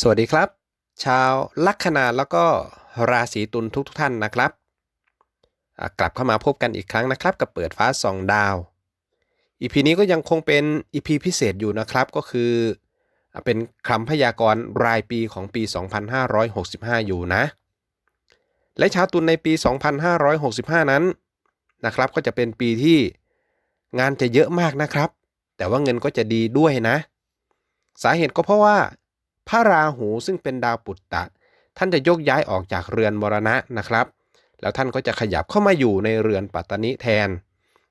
สวัสดีครับ ชาวลัคนาแล้วก็ราศีตุลทุกทท่านนะครับ กลับเข้ามาพบกันอีกครั้งนะครับ กับเปิดฟ้าสองดาว อีพีนี้ก็ยังคงเป็นอีพีพิเศษอยู่นะครับก็คือ เป็นคำพยากรณ์รายปีของปี 2565 อยู่นะ และชาวตุลในปี 2565 นั้นนะครับก็จะเป็นปีที่งานจะเยอะมากนะครับ แต่ว่าเงินก็จะดีด้วยนะ สาเหตุก็เพราะว่า พระราหูซึ่งเป็นดาวปุตตะ ท่านจะยกย้ายออกจากเรือนมรณะนะครับ แล้วท่านก็จะขยับเข้ามาอยู่ในเรือนปัตตนิแทน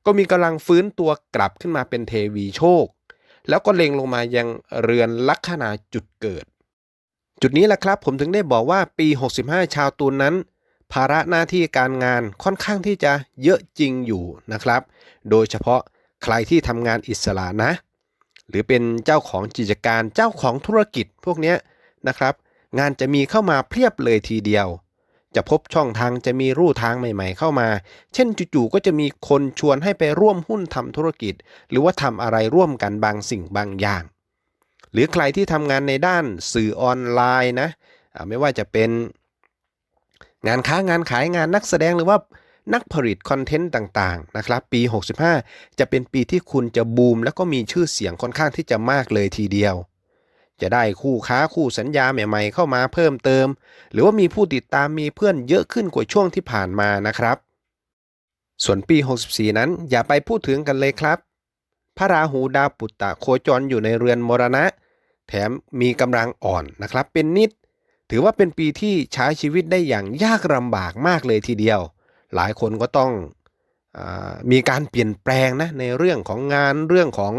ก็มีกำลังฟื้นตัวกลับขึ้นมาเป็นเทวีโชค แล้วก็เล็งลงมายังเรือนลัคนาจุดเกิด จุดนี้แหละครับผมถึงได้บอกว่าปี 65 ชาวตุลนนั้น ภาระหน้าที่การงานค่อนข้างที่จะเยอะจริงอยู่นะครับ โดยเฉพาะใครที่ทำงานอิสระนะ หรือเป็นเจ้าของกิจการเจ้าของธุรกิจพวกนี้นะครับ งานจะมีเข้ามาเพียบเลยทีเดียว จะพบช่องทางจะมีรูทางใหม่ๆ เข้ามา เช่นจู่ๆก็จะมีคนชวนให้ไปร่วมหุ้นทำธุรกิจ หรือว่าทำอะไรร่วมกันบางสิ่งบางอย่าง หรือใครที่ทำงานในด้านสื่อออนไลน์นะไม่ว่าจะเป็นงานค้างานขายงานนักแสดงหรือว่า นักผลิตคอนเทนต์ต่างๆนะครับปี 65 จะเป็นปีที่คุณจะบูม แล้วก็มีชื่อเสียงค่อนข้างที่จะมากเลยทีเดียว จะได้คู่ค้าคู่สัญญาใหม่ ๆ เข้ามาเพิ่มเติม หรือว่ามีผู้ติดตามมีเพื่อนเยอะขึ้นกว่าช่วงที่ผ่านมานะครับ ส่วนปี 64 นั้นอย่าไปพูดถึงกันเลยครับ พระราหูดาวปุตตะโคจรอยู่ในเรือนมรณะ แถมมีกำลังอ่อนนะครับเป็นนิด ถือว่าเป็นปีที่ใช้ชีวิตได้อย่างยากลำบากมากเลยทีเดียว หลายคนก็ต้องอมีการเปลี่ยนแปลงนะในเรื่องของงานเรื่องของ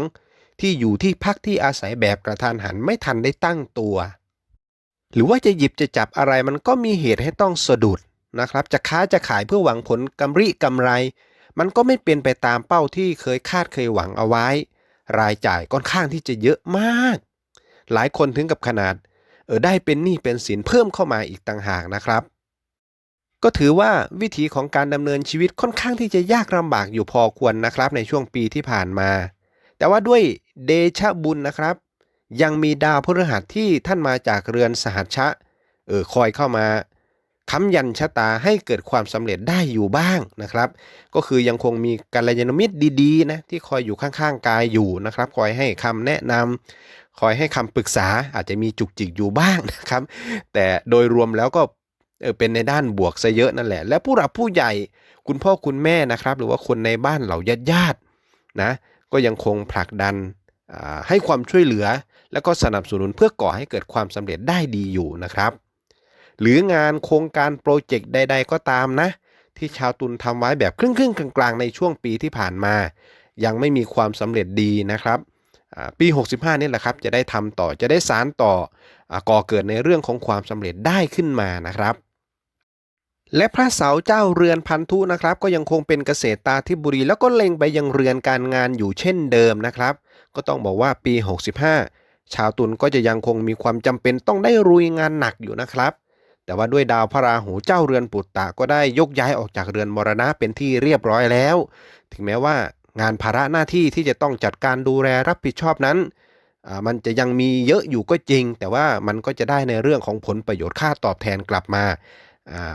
ที่อยู่ที่พักที่อาศัยแบบกระทันหันไม่ทันได้ตั้งตัว หรือว่าจะหยิบจะจับอะไรมันก็มีเหตุให้ต้องสะดุดนะครับ จะค้าจะขายเพื่อหวังผลกำไรกำไร มันก็ไม่เป็นไปตามเป้าที่เคยคาดเคยหวังเอาไว้ รายจ่ายค่อนข้างที่จะเยอะมาก หลายคนถึงกับขนาด เออได้เป็นหนี้เป็นสินเพิ่มเข้ามาอีกต่างหากนะครับ ก็ถือว่าวิถีของการดำเนินชีวิตค่อนข้างที่จะยากลำบากอยู่พอควรนะครับ ในช่วงปีที่ผ่านมา แต่ว่าด้วยเดชะบุญนะครับ ยังมีดาวพฤหัสที่ท่านมาจากเรือนสหัชชะ เออคอยเข้ามาค้ำยันชะตาให้เกิดความสำเร็จได้อยู่บ้างนะครับ ก็คือยังคงมีกัลยาณมิตรดีๆนะที่คอยอยู่ข้างๆกายอยู่นะครับ คอยให้คำแนะนำคอยให้คำปรึกษาอาจจะมีจุกจิกอยู่บ้างนะครับ แต่โดยรวมแล้วก็ เออเป็นในด้านบวกซะเยอะนั่นแหละ และผู้หลักผู้ใหญ่คุณพ่อคุณแม่นะครับ หรือว่าคนในบ้านเหล่าญาติญาตินะก็ยังคงผลักดันให้ความช่วยเหลือ แล้วก็สนับสนุนเพื่อก่อให้เกิดความสำเร็จได้ดีอยู่นะครับ หรืองานโครงการโปรเจกต์ใด ๆ ก็ตามนะ ที่ชาวตุลทำไว้แบบครึ่งๆกลางๆ ในช่วงปีที่ผ่านมา ยังไม่มีความสำเร็จดีนะครับปี 65 นี่แหละครับ จะได้ทำต่อจะได้สารต่ออก่อเกิดในเรื่องของความสำเร็จได้ขึ้นมานะครับ และพระเสาเจ้าเรือนพันธุนะครับ ก็ยังคงเป็นเกษตรตาธิบุรีแล้วก็เล็งไปยังเรือนการงานอยู่เช่นเดิมนะครับ ก็ต้องบอกว่าปี 65 ชาวตุลก็จะยังคงมีความจำเป็นต้องได้รุยงานหนักอยู่นะครับ แต่ว่าด้วยดาวพระราหูเจ้าเรือนปุตตะก็ได้ยกย้ายออกจากเรือนมรณะเป็นที่เรียบร้อยแล้ว ถึงแม้ว่างานภาระหน้าที่ที่จะต้องจัดการดูแลรับผิดชอบนั้นมันจะยังมีเยอะอยู่ก็จริง แต่ว่ามันก็จะได้ในเรื่องของผลประโยชน์ค่าตอบแทนกลับมา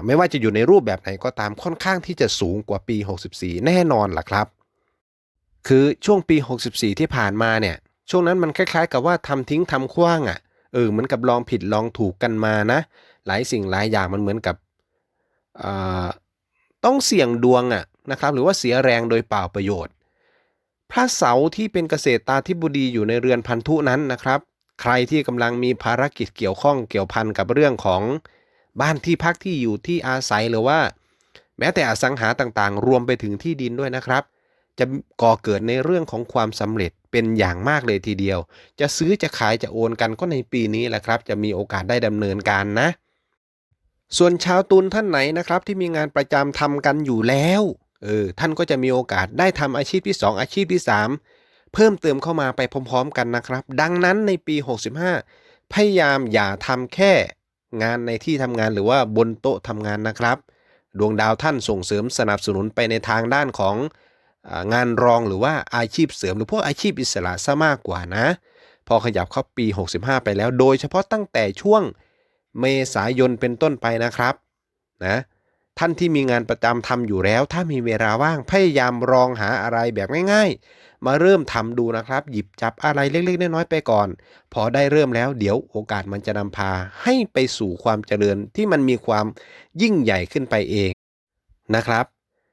ไม่ว่าจะอยู่ในรูปแบบไหนก็ตามค่อนข้างที่จะสูงกว่าปี 64 แน่นอนล่ะครับ คือช่วงปี 64 ที่ผ่านมาเนี่ย ช่วงนั้นมันคล้าย ๆ กับว่าทำทิ้งทำขว้างอะ่ะ เออเหมือนกับลองผิดลองถูกกันมานะ หลายสิ่งหลายอย่างมันเหมือนกับต้องเสี่ยงดวงอะ่ะนะครับ หรือว่าเสียแรงโดยเปล่าประโยชน์ พระเสาที่เป็นเกษตรตาธิบดีอยู่ในเรือนพันธุนั้นนะครับ ใครที่กำลังมีภารกิจเกี่ยวข้องเกี่ยวพันกับเรื่องของ บ้านที่พักที่อยู่ที่อาศัยหรือว่า แม้แต่อสังหาต่างๆ รวมไปถึงที่ดินด้วยนะครับ จะก่อเกิดในเรื่องของความสำเร็จเป็นอย่างมากเลยทีเดียว จะซื้อจะขายจะโอนกันก็ในปีนี้แหละครับ จะมีโอกาสได้ดำเนินการนะ ส่วนชาวตุลท่านไหนนะครับ ที่มีงานประจำทำกันอยู่แล้วเออท่านก็จะมีโอกาสได้ทำอาชีพที่ 2 อาชีพที่ 3 เพิ่มเติมเข้ามาไปพร้อม ๆ กันนะครับ ดังนั้นในปี 65 พยายามอย่าทำแค่ งานในที่ทำงานหรือว่าบนโต๊ะทำงานนะครับ ดวงดาวท่านส่งเสริมสนับสนุนไปในทางด้านของงานรองหรือว่าอาชีพเสริม หรือพวกอาชีพอิสระซะมากกว่านะ พอขยับเข้าปี 65 ไปแล้ว โดยเฉพาะตั้งแต่ช่วงเมษายนเป็นต้นไปนะครับนะท่านที่มีงานประจำทำอยู่แล้ว ถ้ามีเวลาว่างพยายามลองหาอะไรแบบง่าย มาเริ่มทำดูนะครับ หยิบจับอะไรเล็ก ๆ น้อยๆไปก่อน พอได้เริ่มแล้วเดี๋ยวโอกาสมันจะนำพาให้ไปสู่ความเจริญที่มันมีความยิ่งใหญ่ขึ้นไปเองนะครับ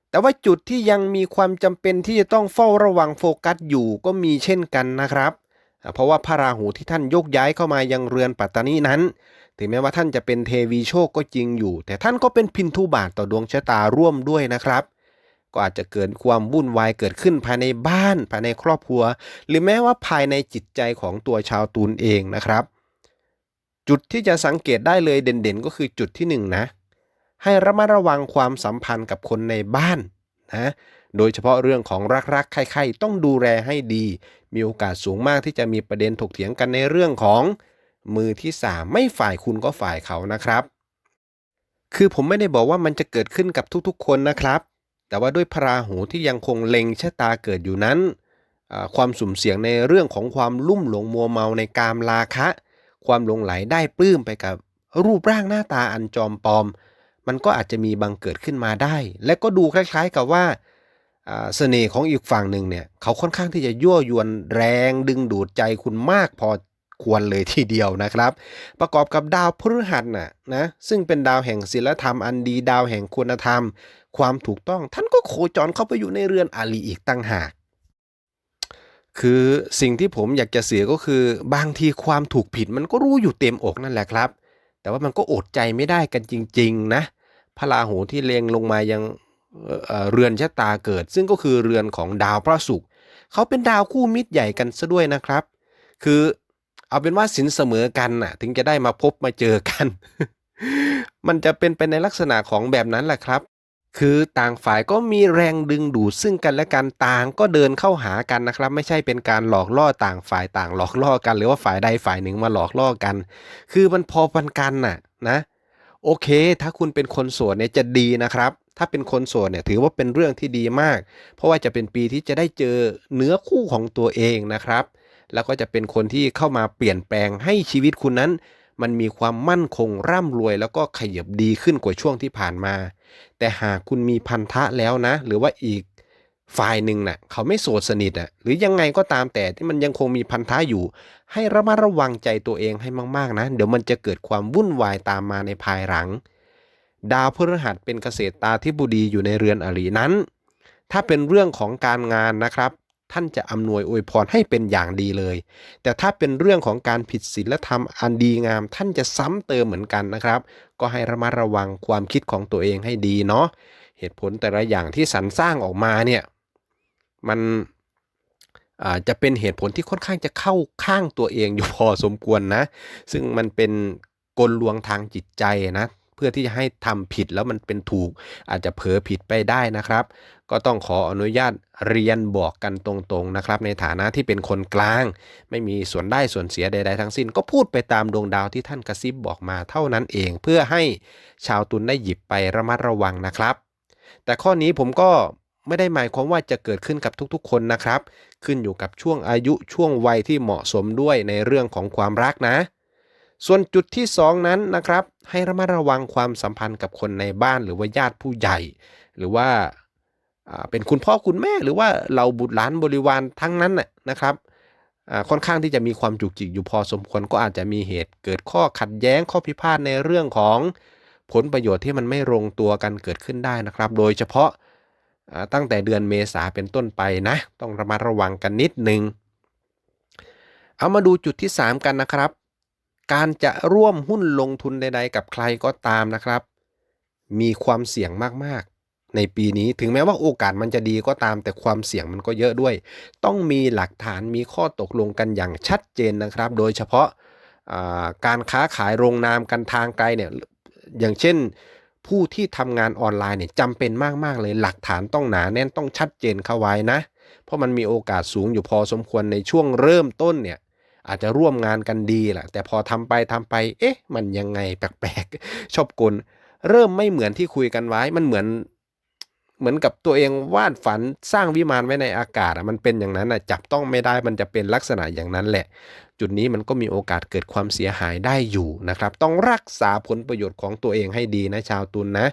แต่ว่าจุดที่ยังมีความจำเป็นที่จะต้องเฝ้าระวังโฟกัสอยู่ก็มีเช่นกันนะครับเพราะว่าพระราหูที่ท่านยกย้ายเข้ามายังเรือนปัตตานีนั้น ถึงแม้ว่าท่านจะเป็นเทวีโชคก็จริงอยู่ แต่ท่านก็เป็นพินทุบาทต่อดวงชะตาร่วมด้วยนะครับ ก็อาจจะเกิดความวุ่นวายเกิดขึ้นภายในบ้านภายในครอบครัว หรือแม้ว่าภายในจิตใจของตัวชาวตูนเองนะครับ จุดที่จะสังเกตได้เลยเด่นๆ ก็คือจุดที่หนึ่งนะให้ระมัดระวังความสัมพันธ์กับคนในบ้านนะโดยเฉพาะเรื่องของรักๆใครๆต้องดูแลให้ดี มีโอกาสสูงมากที่จะมีประเด็นถกเถียงกันในเรื่องของมือที่สามไม่ฝ่ายคุณก็ฝ่ายเขานะครับ คือผมไม่ได้บอกว่ามันจะเกิดขึ้นกับทุกๆ คนนะครับ แต่ว่าด้วยพราหูที่ยังคงเล็งชะตาเกิดอยู่นั้น ความสุ่มเสี่ยงในเรื่องของความลุ่มหลงมัวเมาในกามราคะ ความหลงไหลได้ปลื้มไปกับรูปร่างหน้าตาอันจอมปลอม มันก็อาจจะมีบังเกิดขึ้นมาได้ และก็ดูคล้ายๆกับว่าอ่าเสน่ห์ของอีกฝั่งหนึ่งเนี่ยเขาค่อนข้างที่จะยั่วยวนแรงดึงดูดใจคุณมากพอควรเลยทีเดียวนะครับ ประกอบกับดาวพฤหัสน่ะนะซึ่งเป็นดาวแห่งศีลธรรมอันดีดาวแห่งคุณธรรมความถูกต้อง ท่านก็โคจรเข้าไปอยู่ในเรือนอาลีอีกตั้งหาก คือสิ่งที่ผมอยากจะเสียก็คือ บางทีความถูกผิดมันก็รู้อยู่เต็มอกนั่นแหละครับ แต่ว่ามันก็อดใจไม่ได้กันจริง ๆ นะ พระราหูที่เลงลงมายังเอ่อเอ่อเรือนชะตาเกิด ซึ่งก็คือเรือนของดาวพระศุกร์เขาเป็นดาวคู่มิตรใหญ่กันซะด้วยนะครับ คือเอาเป็นว่าสินเสมอกันน่ะ ถึงจะได้มาพบมาเจอกัน มันจะเป็นไปในลักษณะของแบบนั้นแหละครับ คือต่างฝ่ายก็มีแรงดึงดูดซึ่งกันและกันต่างก็เดินเข้าหากันนะครับ ไม่ใช่เป็นการหลอกล่อต่างฝ่ายต่างหลอกล่อกัน หรือว่าฝ่ายใดฝ่ายหนึ่งมาหลอกล่อกัน คือมันพอพันกันน่ะนะ โอเค ถ้าคุณเป็นคนโสดเนี่ยจะดีนะครับ ถ้าเป็นคนโสดเนี่ยถือว่าเป็นเรื่องที่ดีมาก เพราะว่าจะเป็นปีที่จะได้เจอเนื้อคู่ของตัวเองนะครับ แล้วก็จะเป็นคนที่เข้ามาเปลี่ยนแปลงให้ชีวิตคุณนั้น มันมีความมั่นคงร่ำรวย แล้วก็ขยับดีขึ้นกว่าช่วงที่ผ่านมา แต่หากคุณมีพันธะแล้วนะ หรือว่าอีกฝ่ายหนึ่งน่ะเขาไม่โสดสนิทอะหรือยังไงก็ตามแต่ที่มันยังคงมีพันธะอยู่ ให้ระมัดระวังใจตัวเองให้มากๆนะ เดี๋ยวมันจะเกิดความวุ่นวายตามมาในภายหลัง ดาวพฤหัสเป็นเกษตรตาธิบดีอยู่ในเรือนอรินั้น ถ้าเป็นเรื่องของการงานนะครับ ท่านจะอำนวยอวยพรให้เป็นอย่างดีเลย แต่ถ้าเป็นเรื่องของการผิดศีลธรรมอันดีงาม ท่านจะซ้ำเติมเหมือนกันนะครับ ก็ให้ระมัดระวังความคิดของตัวเองให้ดีเนาะเหตุผลแต่ละอย่างที่สรรสร้างออกมาเนี่ยมันจะเป็นเหตุผลที่ค่อนข้างจะเข้าข้างตัวเองอยู่พอสมควรนะ ซึ่งมันเป็นกลลวงทางจิตใจนะ พื่อที่จะให้ทำผิดแล้วมันเป็นถูก อาจจะเผลอผิดไปได้นะครับ ก็ต้องขออนุญาตเรียนบอกกันตรงๆนะครับ ในฐานะที่เป็นคนกลาง ไม่มีส่วนได้ส่วนเสียใด ๆ ทั้งสิ้น ก็พูดไปตามดวงดาวที่ท่านกระซิบบอกมาเท่านั้นเอง เพื่อให้ชาวตุลได้หยิบไประมัดระวังนะครับ แต่ข้อนี้ผมก็ไม่ได้หมายความว่าจะเกิดขึ้นกับทุกๆ คนนะครับ ขึ้นอยู่กับช่วงอายุช่วงวัยที่เหมาะสมด้วยในเรื่องของความรักนะ ส่วนจุดที่ 2 นั้นนะครับ ให้ระมัดระวังความสัมพันธ์กับคนในบ้านหรือว่าญาติผู้ใหญ่ หรือว่าเป็นคุณพ่อคุณแม่หรือว่าเราบุตรหลานบริวารทั้งนั้นนะครับค่อนข้างที่จะมีความจุกจิกอยู่พอสมควรก็อาจจะมีเหตุเกิดข้อขัดแย้งข้อพิพาทในเรื่องของผลประโยชน์ที่มันไม่ลงตัวกันเกิดขึ้นได้นะครับ โดยเฉพาะตั้งแต่เดือนเมษาเป็นต้นไปนะ ต้องระมัดระวังกันนิดนึง เอามาดูจุดที่ 3 กันนะครับ การจะร่วมหุ้นลงทุนใดๆ กับใครก็ตามนะครับ มีความเสี่ยงมากๆ ในปีนี้ถึงแม้ว่าโอกาสมันจะดีก็ตาม แต่ความเสี่ยงมันก็เยอะด้วย ต้องมีหลักฐานมีข้อตกลงกันอย่างชัดเจนนะครับ โดยเฉพาะาการค้าขายโรงนามกันทางไกลเนี่ยอย่างเช่นผู้ที่ทำงานออนไลน์เนี่ยจำเป็นมาก ๆ เลยหลักฐานต้องหนาแน่นต้องชัดเจนเข้าไว้นะ เพราะมันมีโอกาสสูงอยู่พอสมควรในช่วงเริ่มต้นเนี่ย อาจจะร่วมงานกันดีแหละแต่พอทำไปทำไป เอ๊ะ มันยังไงแปลกๆ ชอบกลเริ่มไม่เหมือนที่คุยกันไว้ มันเหมือน เหมือนกับตัวเองวาดฝันสร้างวิมานไว้ในอากาศอะมันเป็นอย่างนั้นอะจับต้องไม่ได้มันจะเป็นลักษณะอย่างนั้นแหละ จุดนี้มันก็มีโอกาสเกิดความเสียหายได้อยู่นะครับ ต้องรักษาผลประโยชน์ของตัวเองให้ดีนะชาวตุลนนะ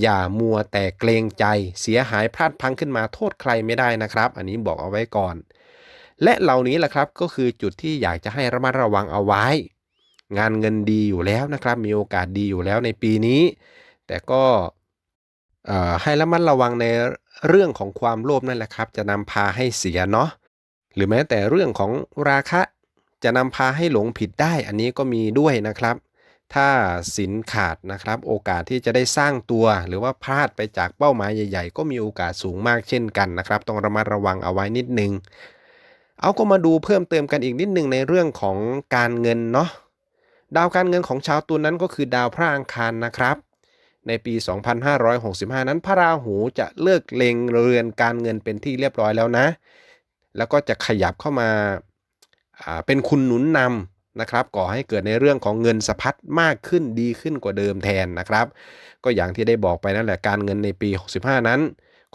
อย่ามัวแต่เกรงใจเสียหายพลาดพังขึ้นมาโทษใครไม่ได้นะครับ อันนี้บอกเอาไว้ก่อน และเหล่านี้แหละครับก็คือจุดที่อยากจะให้ระมัดระวังเอาไว้ งานเงินดีอยู่แล้วนะครับ มีโอกาสดีอยู่แล้วในปีนี้ แต่ก็ให้ระมัดระวังในเรื่องของความโลภนั่นแหละครับ จะนำพาให้เสียเนาะหรือแม้แต่เรื่องของราคะจะนำพาให้หลงผิดได้ อันนี้ก็มีด้วยนะครับ ถ้าสินขาดนะครับ โอกาสที่จะได้สร้างตัว หรือว่าพลาดไปจากเป้าหมายใหญ่ ๆ ก็มีโอกาสสูงมากเช่นกันนะครับ ต้องระมัดระวังเอาไว้นิดนึง เอาก็มาดูเพิ่มเติมกันอีกนิดหนึ่งในเรื่องของการเงินเนาะดาวการเงินของชาวตุลนนั้นก็คือดาวพระอังคารนะครับ ในปี 2565 นั้นพระราหูจะเลิกเล็งเรือนการเงินเป็นที่เรียบร้อยแล้วนะ แล้วก็จะขยับเข้ามาาเป็นคุณหนุนนำนะครับก่อให้เกิดในเรื่องของเงินสะพัดมากขึ้นดีขึ้นกว่าเดิมแทนนะครับ ก็อย่างที่ได้บอกไปนั่นแหละการเงินในปี 65 นั้น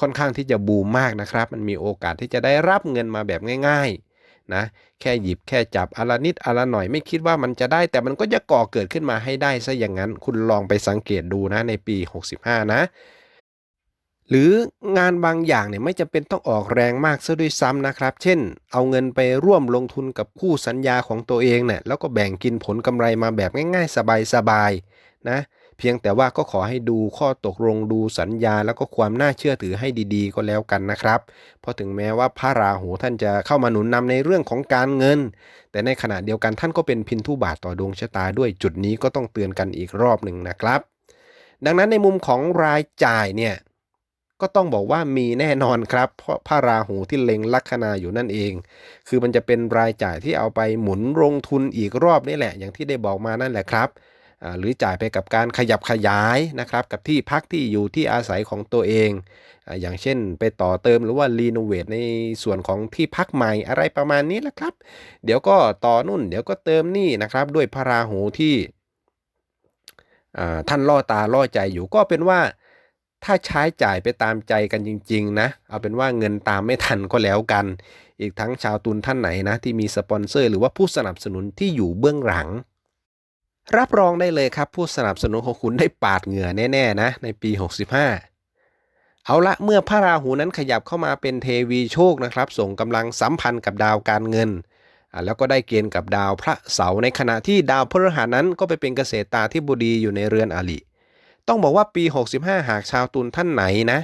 ค่อนข้างที่จะบูมมากนะครับ มันมีโอกาสที่จะได้รับเงินมาแบบง่าย ๆ นะ แค่หยิบแค่จับอะละนิดอะละหน่อยไม่คิดว่ามันจะได้ แต่มันก็จะก่อเกิดขึ้นมาให้ได้ซะอย่างนั้น คุณลองไปสังเกตดูนะในปี 65 นะหรืองานบางอย่างเนี่ยไม่จำเป็นต้องออกแรงมากซะด้วยซ้ำนะครับ เช่น เอาเงินไปร่วมลงทุนกับคู่สัญญาของตัวเองเนี่ยแล้วก็แบ่งกินผลกำไรมาแบบง่ายๆ สบายๆนะ เพียงแต่ว่าก็ขอให้ดูข้อตกลงดูสัญญา แล้วก็ความน่าเชื่อถือให้ดีๆ ก็แล้วกันนะครับ เพราะถึงแม้ว่าพระราหูท่านจะเข้ามาหนุนนำในเรื่องของการเงิน แต่ในขณะเดียวกันท่านก็เป็นพินทุบาทต่อดวงชะตาด้วยจุดนี้ก็ต้องเตือนกันอีกรอบหนึ่งนะครับ ดังนั้นในมุมของรายจ่ายเนี่ยก็ต้องบอกว่ามีแน่นอนครับ เพราะพระราหูที่เล็งลัคนาอยู่นั่นเอง คือมันจะเป็นรายจ่ายที่เอาไปหมุนลงทุนอีกรอบนี่แหละ อย่างที่ได้บอกมานั่นแหละครับ หรือจ่ายไปกับการขยับขยายนะครับกับที่พักที่อยู่ที่อาศัยของตัวเอง อย่างเช่นไปต่อเติมหรือว่ารีโนเวทในส่วนของที่พักใหม่อะไรประมาณนี้แหละครับ เดี๋ยวก็ต่อนุ่น เดี๋ยวก็เติมนี่นะครับ ด้วยพระราหูที่ท่านล่อตาล่อใจอยู่ก็เป็นว่าถ้าใช้จ่ายไปตามใจกันจริง ๆ นะ เอาเป็นว่าเงินตามไม่ทันก็แล้วกัน อีกทั้งชาวตุนท่านไหนนะ ที่มีสปอนเซอร์หรือว่าผู้สนับสนุนที่อยู่เบื้องหลัง รับรองได้เลยครับ ผู้สนับสนุนของคุณได้ปาดเหงื่อแน่ๆนะในปี 65 เอาละเมื่อพระราหูนั้นขยับเข้ามาเป็นเทวีโชคนะครับ ส่งกำลังสัมพันธ์กับดาวการเงินอ่าแล้วก็ได้เกณฑ์กับดาวพระเสาร์ในขณะที่ดาวพฤหัสนั้นก็ไปเป็นเกษตรตาธิบดีอยู่ในเรือนอลิต้องบอกว่าปี 65 หากชาวตุลท่านไหนนะ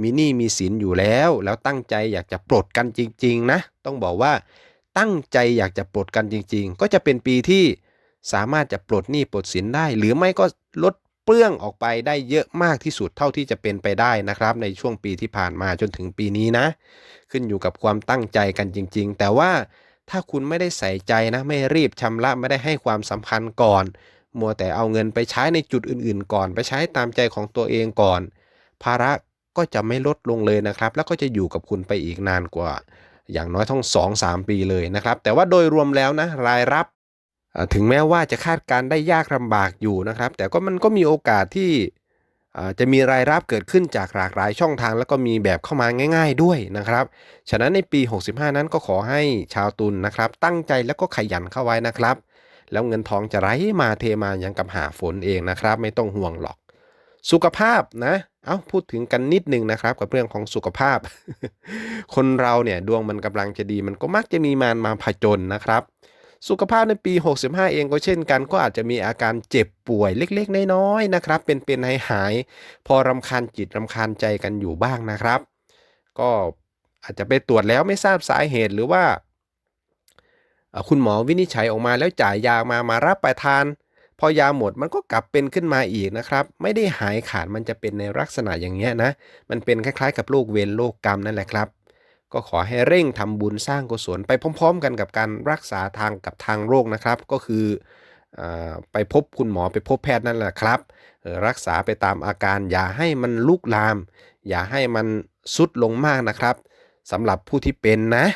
มีหนี้มีสินอยู่แล้ว แล้วตั้งใจอยากจะปลดกันจริง ๆ นะ ต้องบอกว่าตั้งใจอยากจะปลดกันจริง ๆ ก็จะเป็นปีที่ สามารถจะปลดหนี้ปลดสินได้ หรือไม่ก็ลดเปลื้องออกไปได้เยอะมากที่สุดเท่าที่จะเป็นไปได้นะครับ ในช่วงปีที่ผ่านมาจนถึงปีนี้นะ ขึ้นอยู่กับความตั้งใจกันจริง ๆ แต่ว่าถ้าคุณไม่ได้ใส่ใจนะ ไม่รีบชำระไม่ได้ให้ความสำคัญก่อน มัวแต่เอาเงินไปใช้ในจุดอื่น ๆ ก่อน ไปใช้ตามใจของตัวเองก่อน ภาระก็จะไม่ลดลงเลยนะครับ แล้วก็จะอยู่กับคุณไปอีกนานกว่า อย่างน้อยทั้ง2 3 ปีเลยนะครับ แต่ว่าโดยรวมแล้วนะรายรับ ถึงแม้ว่าจะคาดการณ์ได้ยากลำบากอยู่นะครับ แต่ก็มันก็มีโอกาสที่จะมีรายรับเกิดขึ้นจากหลากหลายช่องทาง แล้วก็มีแบบเข้ามาง่าย ๆด้วยนะครับ ฉะนั้นในปี 65 นั้นก็ขอให้ชาวตุลนนะครับ ตั้งใจแล้วก็ขยันเข้าไว้นะครับ แล้วเงินทองจะไหลมาเทมาอย่างกับหาฝนเองนะครับ ไม่ต้องห่วงหรอก สุขภาพนะเอาพูดถึงกันนิดนึงนะครับ กับเรื่องของสุขภาพ คนเราเนี่ยดวงมันกำลังจะดี มันก็มักจะมีมารมาผจญนะครับ สุขภาพในปี 65 เองก็เช่นกัน ก็อาจจะมีอาการเจ็บป่วยเล็กๆ น้อยๆนะครับ เป็นๆให้หายๆพอรำคาญจิตรำคาญใจกันอยู่บ้างนะครับ ก็อาจจะไปตรวจแล้วไม่ทราบสาเหตุหรือว่าอ่า คุณหมอวินิจฉัยออกมาแล้วจ่ายยามามารับประทาน พอยาหมดมันก็กลับเป็นขึ้นมาอีกนะครับ ไม่ได้หายขาดมันจะเป็นในลักษณะอย่างเงี้ยนะ มันเป็นคล้ายๆ กับโรคเวรโรคกรรมนั่นแหละครับ ก็ขอให้เร่งทำบุญสร้างกุศลไปพร้อม ๆ กันกับการรักษาทางกับทางโรคนะครับ ก็คืออไปพบคุณหมอไปพบแพทย์นั่นแหละครับ รักษาไปตามอาการ อย่าให้มันลุกลาม อย่าให้มันสุดลงมากนะครับสำหรับผู้ที่เป็นนะ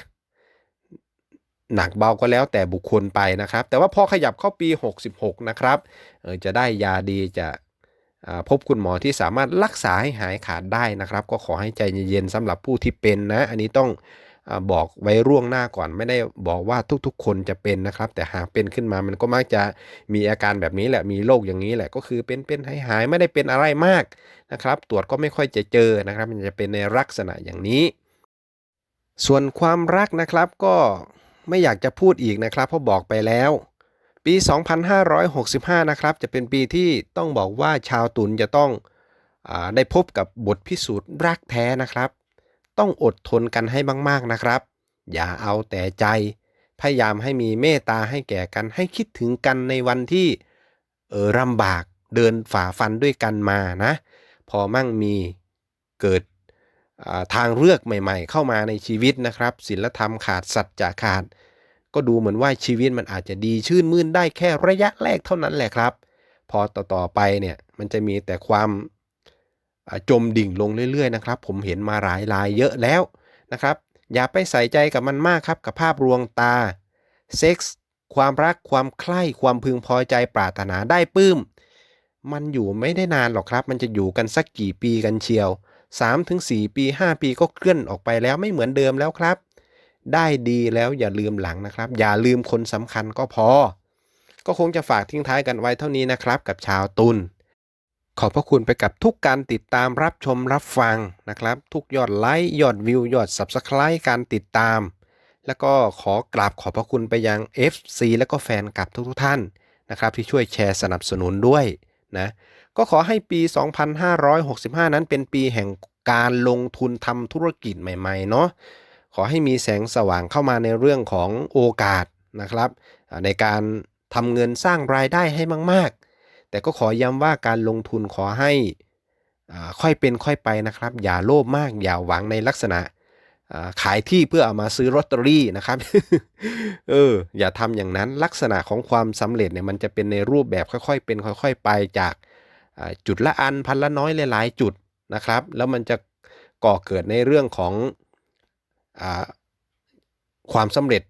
หนักเบาก็แล้วแต่บุคคลไปนะครับ แต่ว่าพอขยับเข้าปี 66 นะครับจะได้ยาดีจะ พบคุณหมอที่สามารถรักษาให้หายขาดได้นะครับ ก็ขอให้ใจเย็นๆสำหรับผู้ที่เป็นนะ อันนี้ต้องบอกไว้ร่วงหน้าก่อนไม่ได้บอกว่าทุกๆ คนจะเป็นนะครับ แต่หากเป็นขึ้นมามันก็มักจะมีอาการแบบนี้แหละมีโรคอย่างนี้แหละก็คือเป็นเป็นหายหายๆไม่ได้เป็นอะไรมากนะครับ ตรวจก็ไม่ค่อยจะเจอนะครับ มันจะเป็นในลักษณะอย่างนี้ ส่วนความรักนะครับก็ไม่อยากจะพูดอีกนะครับเพราะบอกไปแล้ว ปี 2565 นะครับ จะเป็นปีที่ต้องบอกว่าชาวตุลจะต้องอได้พบกับบทพิสูจน์รักแท้นะครับ ต้องอดทนกันให้มากๆนะครับ อย่าเอาแต่ใจ พยายามให้มีเมตตาให้แก่กันให้คิดถึงกันในวันที่เออลำบากเดินฝ่าฟันด้วยกันมานะ พอมั่งมีเกิดทางเลือกใหม่ ๆ เข้ามาในชีวิตนะครับศีลธรรมขาดสัจจะขาด ก็ดูเหมือนว่าชีวิตมันอาจจะดีชื่นมื่นได้แค่ระยะแรกเท่านั้นแหละครับ พอต่อๆไปเนี่ยมันจะมีแต่ความจมดิ่งลงเรื่อยๆนะครับ ผมเห็นมาหลายรายเยอะแล้วนะครับ อย่าไปใส่ใจกับมันมากครับกับภาพลวงตาเซ็กส์ความรักความใคร่ความพึงพอใจปรารถนาได้ปื้ม มันอยู่ไม่ได้นานหรอกครับ มันจะอยู่กันสักกี่ปีกันเชียว3-4 ปี 5 ปีก็เคลื่อนออกไปแล้วไม่เหมือนเดิมแล้วครับ ได้ดีแล้วอย่าลืมหลังนะครับ อย่าลืมคนสำคัญก็พอ ก็คงจะฝากทิ้งท้ายกันไว้เท่านี้นะครับ กับชาวตุลขอบพระคุณไปกับทุกการติดตามรับชมรับฟังนะครับ ทุกยอดไลค์ยอดวิวยอด Subscribe การติดตาม แล้วก็ขอกราบขอบพระคุณไปยัง FC แล้วก็แฟนคลับทุกๆท่านนะครับ ที่ช่วยแชร์สนับสนุนด้วยนะก็ขอให้ปี 2565 นั้นเป็นปีแห่งการลงทุนทำธุรกิจใหม่ ๆ เนาะ อให้มีแสงสว่างเข้ามาในเรื่องของโอกาสนะครับในการทำเงินสร้างรายได้ให้มาก ๆ แต่ก็ขอย้ำว่าการลงทุนขอให้ค่อยเป็นค่อยไปนะครับ อย่าโลภมากอย่าหวังในลักษณะขายที่เพื่อเอามาซื้อลอตเตอรี่นะครับ เออ อย่าทำอย่างนั้นลักษณะของความสำเร็จเนี่ยมันจะเป็นในรูปแบบค่อยๆ เป็นค่อย ๆ ไปจากจุดละอันพันละน้อยหลายๆ จุดนะครับ แล้วมันจะก่อเกิดในเรื่องของ ความสำเร็จ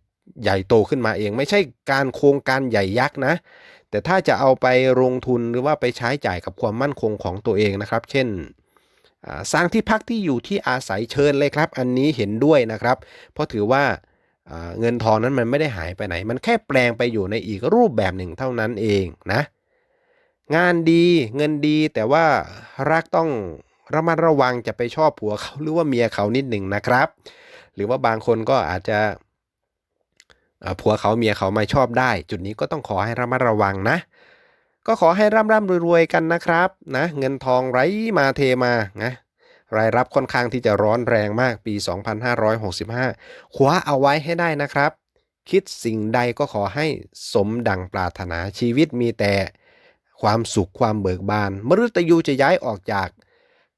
ใหญ่โตขึ้นมาเอง ไม่ใช่การโครงการใหญ่ยักษ์นะ แต่ถ้าจะเอาไปลงทุนหรือว่าไปใช้จ่ายกับความมั่นคงของตัวเองนะครับ เช่นสร้างที่พักที่อยู่ที่อาศัยเชิญเลยครับ อันนี้เห็นด้วยนะครับ เพราะถือว่าอ่าเงินทองนั้นมันไม่ได้หายไปไหน มันแค่แปลงไปอยู่ในอีกรูปแบบหนึ่งเท่านั้นเองนะ งานดีเงินดีแต่ว่ารักต้องระมัดระวังจะไปชอบผัวเขาหรือว่าเมียเขานิดหนึ่งนะครับ หรือว่าบางคนก็อาจจะผัวเขาเมียเขาไม่ชอบได้ จุดนี้ก็ต้องขอให้ระมัดระวังนะ ก็ขอให้ร่ำร่ำรวยๆกันนะครับนะเงินทองไหลมาเทมานะรายรับค่อนข้างที่จะร้อนแรงมากปี 2565 คว้าเอาไว้ให้ได้นะครับ คิดสิ่งใดก็ขอให้สมดังปรารถนาชีวิตมีแต่ความสุขความเบิกบาน มฤตยูจะย้ายออกจาก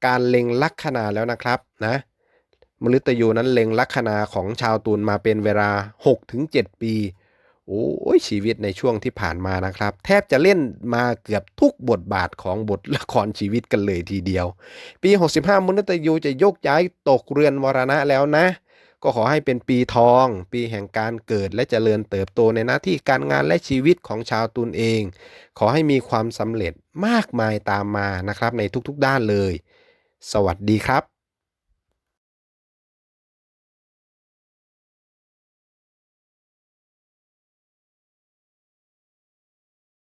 การเล็งลัคนาแล้วนะครับนะ มฤตยูนั้นเล็งลัคนาของชาวตุลมาเป็นเวลา 6-7 ปี โอ้ยชีวิตในช่วงที่ผ่านมานะครับ แทบจะเล่นมาเกือบทุกบทบาทของบทละครชีวิตกันเลยทีเดียว ปี 65มฤตยูจะยกย้ายตกเรือนมรณะแล้วนะ ก็ขอให้เป็นปีทอง ปีแห่งการเกิดและเจริญเติบโตในหน้าที่การงานและชีวิตของชาวตุลเอง ขอให้มีความสำเร็จมากมายตามมานะครับในทุกๆด้านเลย สวัสดีครับ